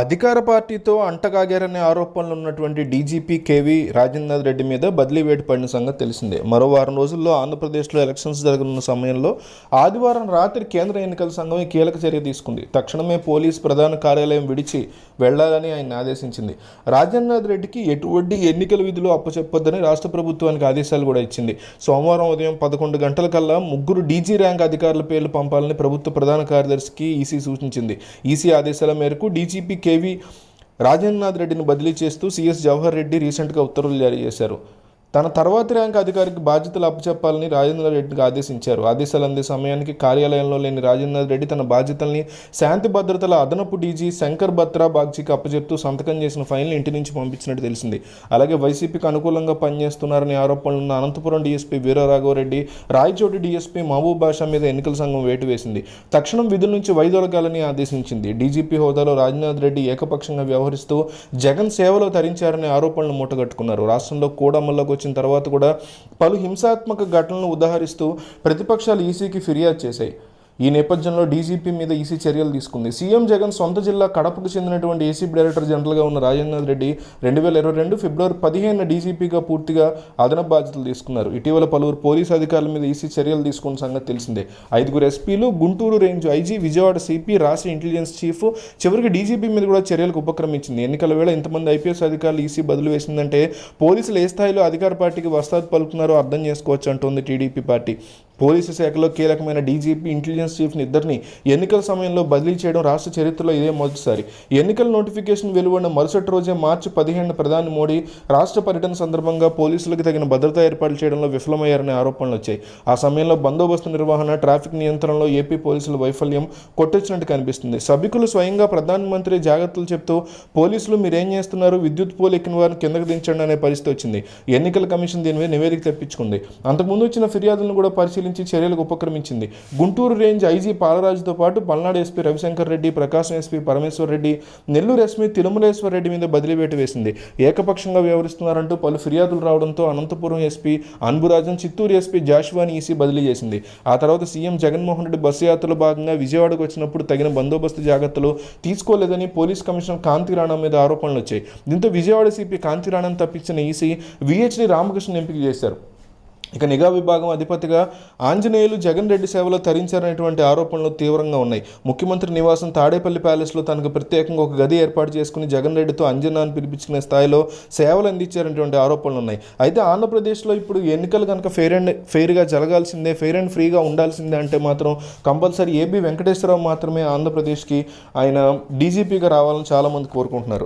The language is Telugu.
అధికార పార్టీతో అంటగాగారనే ఆరోపణలు ఉన్నటువంటి డీజీపీ కేవీ రాజేందర్ రెడ్డి మీద బదిలీ వేటు పడిన సంగతి తెలిసిందే. మరో వారం రోజుల్లో ఆంధ్రప్రదేశ్లో ఎలక్షన్స్ జరగనున్న సమయంలో ఆదివారం రాత్రి కేంద్ర ఎన్నికల సంఘం ఈ కీలక చర్య తీసుకుంది. తక్షణమే పోలీస్ ప్రధాన కార్యాలయం విడిచి వెళ్ళాలని ఆయన ఆదేశించింది. రాజేంద్రనాథ్ రెడ్డికి ఎటువంటి ఎన్నికల విధులు అప్పచెప్పొద్దని రాష్ట్ర ప్రభుత్వానికి ఆదేశాలు కూడా ఇచ్చింది. సోమవారం ఉదయం పదకొండు గంటల కల్లా ముగ్గురు డీజీ ర్యాంక్ అధికారుల పేర్లు పంపాలని ప్రభుత్వ ప్రధాన కార్యదర్శికి ఈసీ సూచించింది. ఈసీ ఆదేశాల మేరకు డీజీపీ కేవీ రాజేంద్రనాథ్ రెడ్డిని బదిలీ చేస్తూ సీఎస్ జవహర్ రెడ్డి రీసెంట్గా ఉత్తర్వులు జారీ చేశారు. తన తర్వాతి ర్యాంక్ అధికారికి బాధ్యతలు అప్పచెప్పాలని రాజేంద్ర రెడ్డికి ఆదేశించారు. ఆదేశాలు అందే సమయానికి కార్యాలయంలో లేని రాజేంద్ర రెడ్డి తన బాధ్యతల్ని శాంతి భద్రతల అదనపు డీజీ శంకర్ బత్రా బాగ్జీకి అప్పచెప్తూ సంతకం చేసిన ఫైల్ని ఇంటి నుంచి పంపించినట్టు తెలిసింది. అలాగే వైసీపీకి అనుకూలంగా పనిచేస్తున్నారని ఆరోపణలు ఉన్న అనంతపురం డీఎస్పీ వీరరాఘవరెడ్డి రాయచోటి డీఎస్పీ మహబూబ్ బాషా మీద ఎన్నికల సంఘం వేటు వేసింది. తక్షణం విధుల నుంచి వైదొలగాలని ఆదేశించింది. డీజీపీ హోదాలో రాజేంద్ర రెడ్డి ఏకపక్షంగా వ్యవహరిస్తూ జగన్ సేవలో తరించారనే ఆరోపణలు మూటగట్టుకున్నారు. రాష్ట్రంలో కూడమల్లోకి వచ్చిన తర్వాత కూడా పలు హింసాత్మక ఘటనలను ఉదాహరిస్తూ ప్రతిపక్షాలు ఈసీకి ఫిర్యాదు చేశాయి. ఈ నేపథ్యంలో డీజీపీ మీద ఈసీ చర్యలు తీసుకుంది. సీఎం జగన్ సొంత జిల్లా కడపకు చెందినటువంటి ఏసీబీ డైరెక్టర్ జనరల్గా ఉన్న రాజేంద్ర రెడ్డి రెండు వేల ఇరవై రెండు ఫిబ్రవరి పదిహేను డీజీపీగా పూర్తిగా అదనపు బాధ్యతలు తీసుకున్నారు. ఇటీవల పలువురు పోలీసు అధికారుల మీద ఈసీ చర్యలు తీసుకున్న సంగతి తెలిసిందే. ఐదుగురు ఎస్పీలు Guntur range IG Vijayawada CP రాష్ట్ర ఇంటెలిజెన్స్ చీఫ్ చివరికి డీజీపీ మీద కూడా చర్యలకు ఉపక్రమించింది. ఎన్నికల వేళ ఇంతమంది ఐపీఎస్ అధికారులు ఈసీ బదులు వేసిందంటే పోలీసులు ఏ స్థాయిలో అధికార పార్టీకి వస్తాదు పలుకుతున్నారో అర్థం చేసుకోవచ్చు అంటోంది టీడీపీ పార్టీ. పోలీసు శాఖలో కీలకమైన డీజీపీ ఇంటెలిజెన్స్ చీఫ్ని ఇద్దరిని ఎన్నికల సమయంలో బదిలీ చేయడం రాష్ట్ర చరిత్రలో ఇదే మొదటిసారి. ఎన్నికల నోటిఫికేషన్ వెలువడిన మరుసటి రోజే మార్చి పదిహేను ప్రధాని మోడీ రాష్ట్ర పర్యటన సందర్భంగా పోలీసులకు తగిన భద్రతా ఏర్పాట్లు చేయడంలో విఫలమయ్యారనే ఆరోపణలు వచ్చాయి. ఆ సమయంలో బందోబస్తు నిర్వహణ ట్రాఫిక్ నియంత్రణలో ఏపీ పోలీసుల వైఫల్యం కొట్టొచ్చినట్టు కనిపిస్తుంది. సభికులు స్వయంగా ప్రధానమంత్రి జాగ్రత్తలు చెప్తూ పోలీసులు మీరేం చేస్తున్నారు? విద్యుత్ పోలు ఎక్కిన వారిని కిందకు దించండి అనే పరిస్థితి వచ్చింది. ఎన్నికల కమిషన్ దీని మీద నివేదిక తెప్పించుకుంది. అంతకుముందు వచ్చిన ఫిర్యాదులను కూడా పరిశీలించి చర్యలకు ఉపక్రమించింది. గుంటూరు రేంజ్ ఐజీ పాలరాజుతో పాటు Palnadu SP Ravishankar Reddy Prakasam SP Parameshwar Reddy Nellore SP Tirumaleshwar Reddy మీద బదిలీవేట వేసింది. ఏకపక్షంగా వ్యవహరిస్తున్నారంటూ పలు ఫిర్యాదులు రావడంతో అనంతపురం ఎస్పీ అన్బురాజన్ చిత్తూరు ఎస్పీ జాషువాని ఈసీ బదిలీ చేసింది. ఆ తర్వాత సీఎం జగన్మోహన్ రెడ్డి బస్సు యాత్రలో భాగంగా విజయవాడకు వచ్చినప్పుడు తగిన బందోబస్తు జాగ్రత్తలు తీసుకోలేదని పోలీస్ కమిషనర్ కాంతి రాణా మీద ఆరోపణలు వచ్చాయి. దీంతో విజయవాడ సిపి కాంతి రాణాను తప్పించిన ఈసీ విహెచ్డి రామకృష్ణ ఎంపిక చేశారు. ఇక నిఘా విభాగం అధిపతిగా ఆంజనేయులు జగన్ రెడ్డి సేవలో తరించారనేటువంటి ఆరోపణలు తీవ్రంగా ఉన్నాయి. ముఖ్యమంత్రి నివాసం తాడేపల్లి ప్యాలెస్లో తనకు ప్రత్యేకంగా ఒక గది ఏర్పాటు చేసుకుని జగన్ రెడ్డితో అంజనాన్ని పిలిపించుకునే స్థాయిలో సేవలు అందించారనేటువంటి ఆరోపణలు ఉన్నాయి. అయితే ఆంధ్రప్రదేశ్లో ఇప్పుడు ఎన్నికలు కనుక ఫెయిర్ అండ్ ఫెయిర్గా జరగాల్సిందే ఫెయిర్ అండ్ ఫ్రీగా ఉండాల్సిందే అంటే మాత్రం కంపల్సరీ ఏబి వెంకటేశ్వరరావు మాత్రమే ఆంధ్రప్రదేశ్కి ఆయన డీజీపీగా రావాలని చాలామంది కోరుకుంటున్నారు.